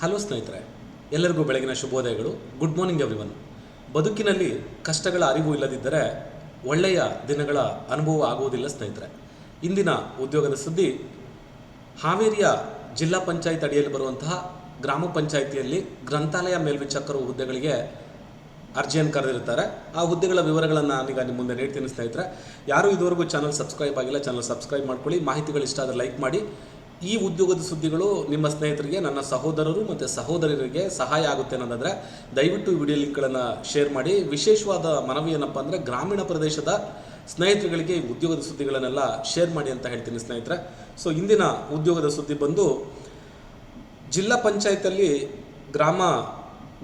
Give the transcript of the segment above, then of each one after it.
Hello ಸ್ನೇಹಿತರೆ, ಎಲ್ಲರಿಗೂ ಬೆಳಗಿನ ಶುಭೋದಯಗಳು. ಗುಡ್ ಮಾರ್ನಿಂಗ್ ಎವ್ರಿವನ್ ಬದುಕಿನಲ್ಲಿ ಕಷ್ಟಗಳ ಅರಿವು ಇಲ್ಲದಿದ್ದರೆ ಒಳ್ಳೆಯ ದಿನಗಳ ಅನುಭವ ಆಗುವುದಿಲ್ಲ ಸ್ನೇಹಿತರೆ. ಇಂದಿನ ಉದ್ಯೋಗದ ಸುದ್ದಿ, ಹಾವೇರಿಯ ಜಿಲ್ಲಾ ಪಂಚಾಯತ್ ಅಡಿಯಲ್ಲಿ ಬರುವಂತಹ ಗ್ರಾಮ ಪಂಚಾಯಿತಿಯಲ್ಲಿ ಗ್ರಂಥಾಲಯ ಮೇಲ್ವಿಚಾರಕರು ಹುದ್ದೆಗಳಿಗೆ ಅರ್ಜಿಯನ್ನು ಕರೆದಿರ್ತಾರೆ ಆ ಹುದ್ದೆಗಳ ವಿವರಗಳನ್ನು ನಾನೀಗ ನಿಮ್ಮ ಮುಂದೆ ನೀಡ್ತೀನಿ ಸ್ನೇಹಿತರೆ. ಯಾರು ಇದುವರೆಗೂ ಚಾನಲ್ ಸಬ್ಸ್ಕ್ರೈಬ್ ಆಗಿಲ್ಲ, ಚಾನಲ್ ಸಬ್ಸ್ಕ್ರೈಬ್ ಮಾಡ್ಕೊಳ್ಳಿ. ಮಾಹಿತಿಗಳು ಇಷ್ಟ ಆದರೆ ಲೈಕ್ ಮಾಡಿ. ಈ ಉದ್ಯೋಗದ ಸುದ್ದಿಗಳು ನಿಮ್ಮ ಸ್ನೇಹಿತರಿಗೆ, ನನ್ನ ಸಹೋದರರು ಮತ್ತು ಸಹೋದರರಿಗೆ ಸಹಾಯ ಆಗುತ್ತೆ ಅನ್ನೋದಾದರೆ, ದಯವಿಟ್ಟು ವಿಡಿಯೋ ಲಿಂಕ್ಗಳನ್ನು ಶೇರ್ ಮಾಡಿ. ವಿಶೇಷವಾದ ಮನವಿ ಏನಪ್ಪ ಅಂದರೆ, ಗ್ರಾಮೀಣ ಪ್ರದೇಶದ ಸ್ನೇಹಿತರುಗಳಿಗೆ ಈ ಉದ್ಯೋಗದ ಸುದ್ದಿಗಳನ್ನೆಲ್ಲ ಶೇರ್ ಮಾಡಿ ಅಂತ ಹೇಳ್ತೀನಿ ಸ್ನೇಹಿತರೆ. ಸೊ ಇಂದಿನ ಉದ್ಯೋಗದ ಸುದ್ದಿ ಬಂದು, ಜಿಲ್ಲಾ ಪಂಚಾಯತಲ್ಲಿ ಗ್ರಾಮ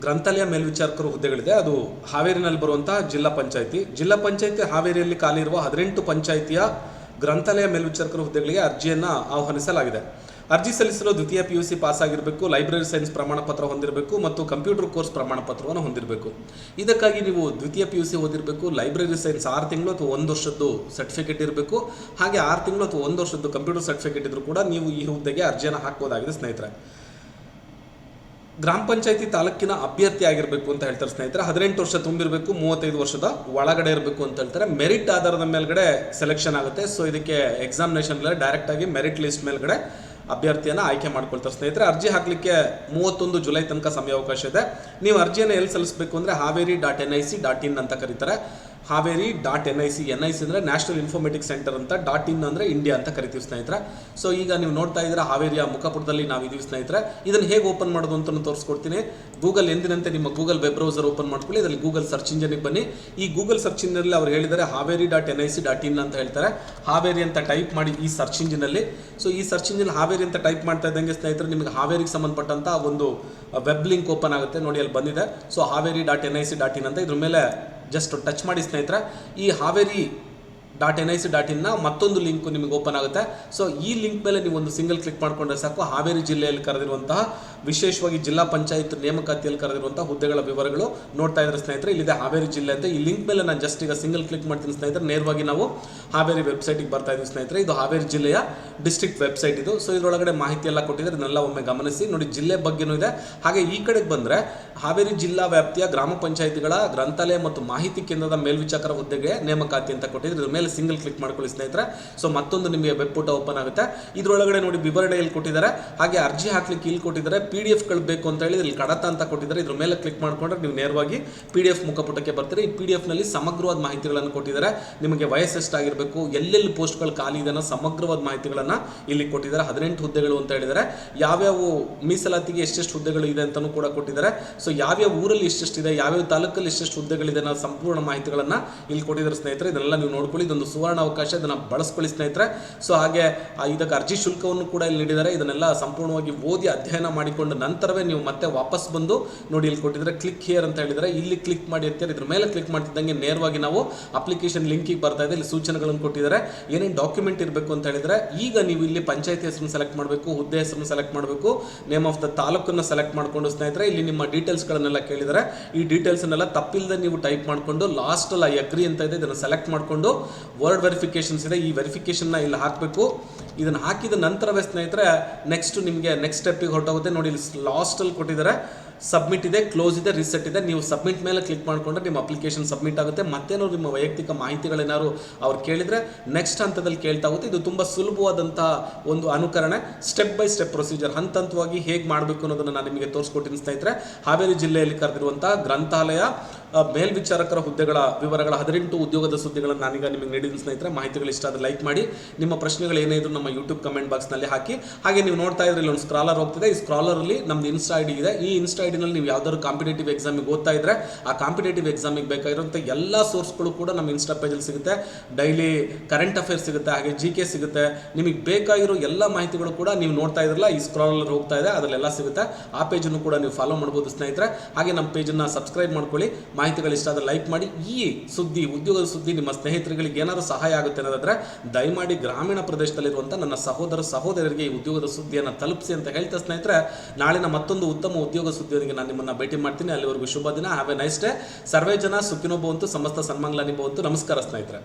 ಗ್ರಂಥಾಲಯ ಮೇಲ್ವಿಚಾರಕರು ಹುದ್ದೆಗಳಿದೆ. ಅದು ಹಾವೇರಿನಲ್ಲಿ ಬರುವಂತಹ ಜಿಲ್ಲಾ ಪಂಚಾಯಿತಿ. ಜಿಲ್ಲಾ ಪಂಚಾಯಿತಿ ಹಾವೇರಿಯಲ್ಲಿ ಖಾಲಿ ಇರುವ ಹದಿನೆಂಟು ಪಂಚಾಯಿತಿಯ ಗ್ರಂಥಾಲಯ ಮೇಲ್ವಿಚಾರಕರ ಹುದ್ದೆಗಳಿಗೆ ಅರ್ಜಿಯನ್ನು ಆಹ್ವಾನಿಸಲಾಗಿದೆ. ಅರ್ಜಿ ಸಲ್ಲಿಸಲು ದ್ವಿತೀಯ ಪಿ ಯು ಸಿ ಪಾಸ್ ಆಗಿರಬೇಕು ಲೈಬ್ರರಿ ಸೈನ್ಸ್ ಪ್ರಮಾಣ ಪತ್ರ ಹೊಂದಿರಬೇಕು ಮತ್ತು ಕಂಪ್ಯೂಟರ್ ಕೋರ್ಸ್ ಪ್ರಮಾಣ ಪತ್ರವನ್ನು ಹೊಂದಿರಬೇಕು. ಇದಕ್ಕಾಗಿ ನೀವು ದ್ವಿತೀಯ ಪಿ ಯು ಸಿ ಓದಿರಬೇಕು ಲೈಬ್ರರಿ ಸೈನ್ಸ್ ಆರು ತಿಂಗಳು ಅಥವಾ ಒಂದು ವರ್ಷದ್ದು ಸರ್ಟಿಫಿಕೇಟ್ ಇರಬೇಕು. ಹಾಗೆ ಆರು ತಿಂಗಳು ಅಥವಾ ಒಂದು ವರ್ಷದ್ದು ಕಂಪ್ಯೂಟರ್ ಸರ್ಟಿಫಿಕೇಟ್ ಇದ್ದರೂ ಕೂಡ ನೀವು ಈ ಹುದ್ದೆಗೆ ಅರ್ಜಿಯನ್ನು ಹಾಕ್ಬೋದಾಗಿದೆ ಸ್ನೇಹಿತರೆ. ಗ್ರಾಮ ಪಂಚಾಯತಿ ತಾಲೂಕಿನ ಅಭ್ಯರ್ಥಿ ಆಗಿರಬೇಕು ಅಂತ ಹೇಳ್ತಾರೆ ಸ್ನೇಹಿತರೆ. ಹದಿನೆಂಟು ವರ್ಷ ತುಂಬಿರಬೇಕು, ಮೂವತ್ತೈದು ವರ್ಷದ ಒಳಗಡೆ ಇರಬೇಕು ಅಂತ ಹೇಳ್ತಾರೆ. ಮೆರಿಟ್ ಆಧಾರದ ಮೇಲ್ಗಡೆ ಸೆಲೆಕ್ಷನ್ ಆಗುತ್ತೆ. ಸೊ ಇದಕ್ಕೆ ಎಕ್ಸಾಮಿನೇಷನ್ ಡೈರೆಕ್ಟ್ ಆಗಿ ಮೆರಿಟ್ ಲಿಸ್ಟ್ ಮೇಲ್ಗಡೆ ಅಭ್ಯರ್ಥಿಯನ್ನು ಆಯ್ಕೆ ಮಾಡ್ಕೊಳ್ತಾರೆ. ಸ್ನೇಹಿತರೆ, ಅರ್ಜಿ ಹಾಕಲಿಕ್ಕೆ ಮೂವತ್ತೊಂದು ಜುಲೈ ತನಕ ಸಮಯಾವಕಾಶ ಇದೆ. ನೀವು ಅರ್ಜಿಯನ್ನು ಎಲ್ಲಿ ಸಲ್ಲಿಸಬೇಕು ಅಂದರೆ Haveri dot N I C dot in ಅಂತ ಕರೀತಾರೆ. Haveri dot N I C N I C ಅಂದರೆ ನ್ಯಾಷನಲ್ ಇನ್ಫಾರ್ಮೆಟಿಕ್ಸ್ ಸೆಂಟರ್ ಅಂತ, ಡಾಟ್ ಇನ್ ಅಂದರೆ ಇಂಡಿಯಾ ಅಂತ ಕರಿತೀವಿ ಸ್ನೇಹಿತರೆ. ಸೊ ಈಗ ನೀವು ನೋಡ್ತಾ ಇದ್ದೀರಾ ಹಾವೇರಿಯ ಮುಖಪುಟದಲ್ಲಿ ಇದೀವಿ ಸ್ನೇಹಿತರೆ. ಇದನ್ನು ಹೇಗೆ ಓಪನ್ ಮಾಡೋದು ಅಂತ ತೋರಿಸ್ಕೊಡ್ತೀನಿ. ಗೂಗಲ್ ಎಂದಿನಂತೆ ನಿಮ್ಮ ಗೂಗಲ್ ವೆಬ್ ಬ್ರೌಸರ್ ಓಪನ್ ಮಾಡ್ಕೊಳ್ಳಿ, ಇದರಲ್ಲಿ ಗೂಗಲ್ ಸರ್ಚ್ ಇಂಜಿನಿಗೆ ಬನ್ನಿ. ಈ ಗೂಗಲ್ ಸರ್ಚ್ ಇಂಜಿನಲ್ಲಿ ಅವ್ರು ಹೇಳಿದ್ದಾರೆ Haveri dot N I C dot in ಅಂತ ಹೇಳ್ತಾರೆ. ಹಾವೇರಿ ಅಂತ ಟೈಪ್ ಮಾಡಿ ಈ ಸರ್ಚ್ ಇಂಜಿನಲ್ಲಿ ಸೊ ಈ ಸರ್ಚ್ ಇಂಜಿನ್ ಹಾವೇರಿ ಅಂತ ಟೈಪ್ ಮಾಡ್ತಾ ಇದ್ದಂಗೆ ಸ್ನೇಹಿತರೆ, ನಿಮಗೆ ಹಾವೇರಿಗೆ ಸಂಬಂಧಪಟ್ಟಂತ ಒಂದು ವೆಬ್ ಲಿಂಕ್ ಓಪನ್ ಆಗುತ್ತೆ. ನೋಡಿ, ಅಲ್ಲಿ ಬಂದಿದೆ. So Haveri dot N I C dot in ಅಂತ ಇದ್ರ ಮೇಲೆ ಜಸ್ಟ್ ಟಚ್ ಮಾಡಿ ಸ್ನೇಹಿತರ, ಈ Haveri dot N I C dot ಇನ್ನ ಮತ್ತೊಂದು ಲಿಂಕ್ ನಿಮಗೆ ಓಪನ್ ಆಗುತ್ತೆ. ಸೊ ಈ ಲಿಂಕ್ ಮೇಲೆ ನೀವು ಒಂದು ಸಿಂಗಲ್ ಕ್ಲಿಕ್ ಮಾಡಿಕೊಂಡ್ರೆ ಸಾಕು. ಹಾವೇರಿ ಜಿಲ್ಲೆಯಲ್ಲಿ ಕರೆದಿರುವಂತಹ ವಿಶೇಷವಾಗಿ ಜಿಲ್ಲಾ ಪಂಚಾಯತ್ ನೇಮಕಾತಿಯಲ್ಲಿ ಕರೆದಿರುವಂತಹ ಹುದ್ದೆಗಳ ವಿವರಗಳು ನೋಡ್ತಾ ಇದ್ರೆ ಸ್ನೇಹಿತರೆ, ಇಲ್ಲಿದೆ ಹಾವೇರಿ ಜಿಲ್ಲೆ ಅಂತ. ಈ ಲಿಂಕ್ ಮೇಲೆ ನಾನು ಜಸ್ಟ್ ಈಗ ಸಿಂಗಲ್ ಕ್ಲಿಕ್ ಮಾಡ್ತೀನಿ ಸ್ನೇಹಿತರೆ. ನೇರವಾಗಿ ನಾವು ಹಾವೇರಿ ವೆಬ್ಸೈಟಿಗೆ ಬರ್ತಾ ಇದ್ದೀವಿ ಸ್ನೇಹಿತರೆ. ಇದು ಹಾವೇರಿ ಜಿಲ್ಲೆಯ ಡಿಸ್ಟ್ರಿಕ್ಟ್ ವೆಬ್ಸೈಟ್ ಇದು. ಸೊ ಇದರೊಳಗಡೆ ಮಾಹಿತಿ ಎಲ್ಲ ಕೊಟ್ಟಿದ್ದಾರೆ. ಇದನ್ನೆಲ್ಲ ಒಮ್ಮೆ ಗಮನಿಸಿ. ನೋಡಿ, ಜಿಲ್ಲೆ ಬಗ್ಗೆನೂ ಇದೆ. ಹಾಗೆ ಈ ಕಡೆಗೆ ಬಂದರೆ ಹಾವೇರಿ ಜಿಲ್ಲಾ ವ್ಯಾಪ್ತಿಯ ಗ್ರಾಮ ಪಂಚಾಯಿತಿಗಳ ಗ್ರಂಥಾಲಯ ಮತ್ತು ಮಾಹಿತಿ ಕೇಂದ್ರದ ಮೇಲ್ವಿಚಾರಕರ ಹುದ್ದೆಗೆ ನೇಮಕಾತಿ ಅಂತ ಕೊಟ್ಟಿದ್ರೆ ಇದ್ರ ಮೇಲೆ ಸಿಂಗಲ್ ಕ್ಲಿಕ್ ಮಾಡ್ಕೊಳ್ಳಿ ಸ್ನೇಹಿತರೆ. ಸೊ ಮತ್ತೊಂದು ನಿಮಗೆ ವೆಬ್ ಪುಟ ಓಪನ್ ಆಗುತ್ತೆ. ಇದರೊಳಗಡೆ ನೋಡಿ ವಿವರಣೆಯಲ್ಲಿ ಕೊಟ್ಟಿದ್ದಾರೆ. ಹಾಗೆ ಅರ್ಜಿ ಹಾಕ್ಲಿಕ್ಕೆ ಇಲ್ಲಿ ಕೊಟ್ಟಿದ್ದಾರೆ. ಪಿ ಡಿ ಎಫ್ಗಳು ಬೇಕು ಅಂತ ಹೇಳಿ ಇಲ್ಲಿ ಕಡತ ಅಂತ ಕೊಟ್ಟಿದ್ದಾರೆ. ಇದ್ರ ಮೇಲೆ ಕ್ಲಿಕ್ ಮಾಡ್ಕೊಂಡ್ರೆ ನೀವು ನೇರವಾಗಿ ಪಿ ಡಿ ಎಫ್ ಮುಖಪುಟಕ್ಕೆ ಬರ್ತೀರಿ. ಈ ಪಿ ಡಿ ಎಫ್ನಲ್ಲಿ ಸಮಗ್ರವಾದ ಮಾಹಿತಿಗಳನ್ನು ಕೊಟ್ಟಿದ್ದಾರೆ. ನಿಮಗೆ ವಯಸ್ಸು ಎಷ್ಟಾಗಿರಬೇಕು ಎಲ್ಲೆಲ್ಲಿ ಪೋಸ್ಟ್ಗಳು ಖಾಲಿ ಇದೆ ಅನ್ನೋ ಸಮಗ್ರವಾದ ಮಾಹಿತಿಗಳನ್ನು ಇಲ್ಲಿ ಕೊಟ್ಟಿದ್ದಾರೆ. ಹದಿನೆಂಟು ಹುದ್ದೆಗಳು ಅಂತ ಹೇಳಿದ್ದಾರೆ. ಯಾವ್ಯಾವ ಮೀಸಲಾತಿಗೆ ಎಷ್ಟೆಷ್ಟು ಹುದ್ದೆಗಳು ಇದೆ ಅಂತಲೂ ಕೂಡ ಕೊಟ್ಟಿದ್ದಾರೆ. ಸೊ ಯಾವ್ಯಾವ ಊರಲ್ಲಿ ಎಷ್ಟೆಷ್ಟಿದೆ ಯಾವ್ಯಾವ ತಾಲೂಕಲ್ಲಿ ಎಷ್ಟೆಷ್ಟು ಹುದ್ದೆಗಳಿದೆ ಅನ್ನೋ ಸಂಪೂರ್ಣ ಮಾಹಿತಿಗಳನ್ನು ಇಲ್ಲಿ ಕೊಟ್ಟಿದ್ದಾರೆ ಸ್ನೇಹಿತರೆ. ಇದನ್ನೆಲ್ಲ ನೀವು ನೋಡ್ಕೊಳ್ಳಿ. ಇದೊಂದು ಸುವರ್ಣ ಅವಕಾಶ. ಇದನ್ನು ಬಳಸ್ಕೊಳ್ಳಿ ಸ್ನೇಹಿತರೆ. ಸೊ ಹಾಗೆ ಇದಕ್ಕೆ ಅರ್ಜಿ ಶುಲ್ಕವನ್ನು ಕೂಡ ಇಲ್ಲಿ ನೀಡಿದ್ದಾರೆ. ಇದನ್ನೆಲ್ಲ ಸಂಪೂರ್ಣವಾಗಿ ಓದಿ ಅಧ್ಯಯನ ಮಾಡಿಕೊಂಡ ನಂತರವೇ ನೀವು ಮತ್ತೆ ವಾಪಸ್ ಬಂದು ನೋಡಿ ಇಲ್ಲಿ ಕೊಟ್ಟಿದ್ರೆ ಕ್ಲಿಕ್ ಹಿಯರ್ ಅಂತ ಹೇಳಿದರೆ ಇಲ್ಲಿ ಕ್ಲಿಕ್ ಮಾಡಿ ಅಂತ ಇದ್ರ ಮೇಲೆ ಕ್ಲಿಕ್ ಮಾಡ್ತಿದ್ದಂಗೆ ನೇರವಾಗಿ ನಾವು ಅಪ್ಲಿಕೇಶನ್ ಲಿಂಕಿಗೆ ಬರ್ತಾ ಇದೆ, ಇಲ್ಲಿ ಸೂಚನೆಗಳನ್ನು ಕೊಟ್ಟಿದ್ದಾರೆ. ಏನೇನು ಡಾಕ್ಯುಮೆಂಟ್ ಇರಬೇಕು ಅಂತ ಹೇಳಿದ್ರೆ ಈಗ ನೀವು ಇಲ್ಲಿ ಪಂಚಾಯತಿ ಹೆಸರು ಸೆಲೆಕ್ಟ್ ಮಾಡಬೇಕು, ಹುದ್ದೆ ಹೆಸರು ಸೆಲೆಕ್ಟ್ ಮಾಡಬೇಕು ನೇಮ್ ಆಫ್ ದ ತಾಲೂಕನ್ನು ಸೆಲೆಕ್ಟ್ ಮಾಡಿಕೊಂಡು ಸ್ನೇಹಿತರೆ, ಇಲ್ಲಿ ನಿಮ್ಮ ಡೀಟೇಲ್ಸ್ಗಳನ್ನೆಲ್ಲ ಕೇಳಿದ್ದಾರೆ ಈ ಡೀಟೇಲ್ಸ್ನೆಲ್ಲ ತಪ್ಪಿಲ್ಲದೆ ನೀವು ಟೈಪ್ ಮಾಡಿಕೊಂಡು ಲಾಸ್ಟಲ್ಲಿ ಐ ಅಗ್ರಿ ಅಂತ ಇದೆ, ಇದನ್ನು ಸೆಲೆಕ್ಟ್ ಮಾಡಿಕೊಂಡು ವರ್ಡ್ ವೆರಿಫಿಕೇಶನ್ಸ್ ಇದೆ, ಈ ವೆರಿಫಿಕೇಶನ್ನ ಇಲ್ಲಿ ಹಾಕಬೇಕು. ಇದನ್ನು ಹಾಕಿದ ನಂತರವೇ ಸ್ನೇಹಿತರೆ ನೆಕ್ಸ್ಟ್ ನಿಮಗೆ ನೆಕ್ಸ್ಟ್ ಸ್ಟೆಪ್ಪಿಗೆ ಹೊರಟೋಗುತ್ತೆ. ನೋಡಿ, ಇಲ್ಲಿ ಲಾಸ್ಟಲ್ಲಿ ಕೊಟ್ಟಿದ್ದಾರೆ. ಸಬ್ಮಿಟ್ ಇದೆ ಕ್ಲೋಸ್ ಇದೆ ರಿಸೆಟ್ ಇದೆ. ನೀವು ಸಬ್ಮಿಟ್ ಮೇಲೆ ಕ್ಲಿಕ್ ಮಾಡಿಕೊಂಡ್ರೆ ನಿಮ್ಮ ಅಪ್ಲಿಕೇಶನ್ ಸಬ್ಮಿಟ್ ಆಗುತ್ತೆ. ಮತ್ತೇನೋ ನಿಮ್ಮ ವೈಯಕ್ತಿಕ ಮಾಹಿತಿಗಳೇನಾದ್ರು ಅವ್ರು ಕೇಳಿದರೆ ನೆಕ್ಸ್ಟ್ ಹಂತದಲ್ಲಿ ಕೇಳ್ತಾ ಹೋಗುತ್ತೆ. ಇದು ತುಂಬ ಸುಲಭವಾದಂಥ ಒಂದು ಅನುಕರಣೆ. ಸ್ಟೆಪ್ ಬೈ ಸ್ಟೆಪ್ ಪ್ರೊಸೀಜರ್ ಹಂತ ಹಂತವಾಗಿ ಹೇಗೆ ಮಾಡಬೇಕು ಅನ್ನೋದನ್ನು ನಾನು ನಿಮಗೆ ತೋರಿಸ್ಕೊಟ್ಟಿನ ಸ್ನೇಹಿತರೆ. ಹಾವೇರಿ ಜಿಲ್ಲೆಯಲ್ಲಿ ಕರೆದಿರುವಂಥ ಗ್ರಂಥಾಲಯ ಮೇಲ್ವಿಚಾರಕರ ಹುದ್ದೆಗಳ ವಿವರಗಳ ಹದಿನೆಂಟು ಉದ್ಯೋಗದ ಸುದ್ದಿಗಳನ್ನು ನಾನೀಗ ನಿಮಗೆ ನೀಡಿದ ಸ್ನೇಹಿತರೆ. ಮಾಹಿತಿಗಳು ಇಷ್ಟ ಆದರೆ ಲೈಕ್ ಮಾಡಿ. ನಿಮ್ಮ ಪ್ರಶ್ನೆಗಳು ಏನೇ ಇದ್ರು ನಮ್ಮ ಯೂಟ್ಯೂಬ್ ಕಮೆಂಟ್ ಬಾಕ್ಸ್ನಲ್ಲಿ ಹಾಕಿ. ಹಾಗೆ ನೀವು ನೋಡ್ತಾ ಇದ್ರೆ ಒಂದು ಸ್ಕ್ರಾಲರ್ ಹೋಗ್ತಿದೆ. ಈ ಸ್ಕ್ರಾಲರಲ್ಲಿ ನಮ್ದು ಇನ್ಸ್ಟಾ ಐಡಿ ಇದೆ. ಈ ಇನ್ಸ್ಟಾ ಐಡಿನಲ್ಲಿ ನೀವು ಯಾವ್ದಾದ್ರು ಕಾಂಪಿಟೇಟಿವ್ ಎಕ್ಸಾಮಿಗೆ ಓದ್ತಾ ಇದ್ರೆ, ಆ ಕಾಂಪಿಟೇಟಿವ್ ಎಕ್ಸಾಮಿಗೆ ಬೇಕಾಗಿರುವಂಥ ಎಲ್ಲ ಸೋರ್ಸ್ಗಳು ಕೂಡ ನಮ್ಮ ಇನ್ಸ್ಟಾ ಪೇಜಲ್ಲಿ ಸಿಗುತ್ತೆ. ಡೈಲಿ ಕರೆಂಟ್ ಅಫೇರ್ ಸಿಗುತ್ತೆ, ಹಾಗೆ ಜಿ ಕೆ ಸಿಗುತ್ತೆ. ನಿಮಗೆ ಬೇಕಾಗಿರೋ ಎಲ್ಲ ಮಾಹಿತಿಗಳು ಕೂಡ ನೀವು ನೋಡ್ತಾ ಇದ್ರಲ್ಲ, ಈ ಸ್ಕ್ರಾಲರ್ ಹೋಗ್ತಾ ಇದೆ. ಅದರಲ್ಲೆಲ್ಲ ಸಿಗುತ್ತೆ. ಆ ಪೇಜನ್ನು ಕೂಡ ನೀವು ಫಾಲೋ ಮಾಡ್ಬೋದು ಸ್ನೇಹಿತರೆ. ಹಾಗೆ ನಮ್ಮ ಪೇಜನ್ನು ಸಬ್ಸ್ಕ್ರೈಬ್ ಮಾಡ್ಕೊಳ್ಳಿ. ಮಾಹಿತಿಗಳು ಇಷ್ಟ ಆದರೆ ಲೈಕ್ ಮಾಡಿ ಈ ಸುದ್ದಿ, ಉದ್ಯೋಗದ ಸುದ್ದಿ ನಿಮ್ಮ ಸ್ನೇಹಿತರುಗಳಿಗೆ ಏನಾದರೂ ಸಹಾಯ ಆಗುತ್ತೆ ಅನ್ನೋದಾದ್ರೆ ದಯಮಾಡಿ ಗ್ರಾಮೀಣ ಪ್ರದೇಶದಲ್ಲಿರುವಂಥ ನನ್ನ ಸಹೋದರ ಸಹೋದರರಿಗೆ ಈ ಉದ್ಯೋಗದ ಸುದ್ದಿಯನ್ನು ತಲುಪಿಸಿ ಅಂತ ಹೇಳ್ತಾ ಸ್ನೇಹಿತರೆ, ನಾಳಿನ ಮತ್ತೊಂದು ಉತ್ತಮ ಉದ್ಯೋಗ ಸುದ್ದಿಯೊಂದಿಗೆ ನಾನು ನಿಮ್ಮನ್ನು ಭೇಟಿ ಮಾಡ್ತೀನಿ. ಅಲ್ಲಿವರೆಗೂ ಶುಭ ದಿನ. ಹ್ಯಾವ್ ಎ ನೈಸ್ ಡೇ ಸರ್ವೇ ಜನ ಸುಖಿನೋ ಭವಂತು ಸಮಸ್ತ ಸನ್ಮಂಗ್ಲ ನಿಭವಂತು ನಮಸ್ಕಾರ ಸ್ನೇಹಿತರೆ.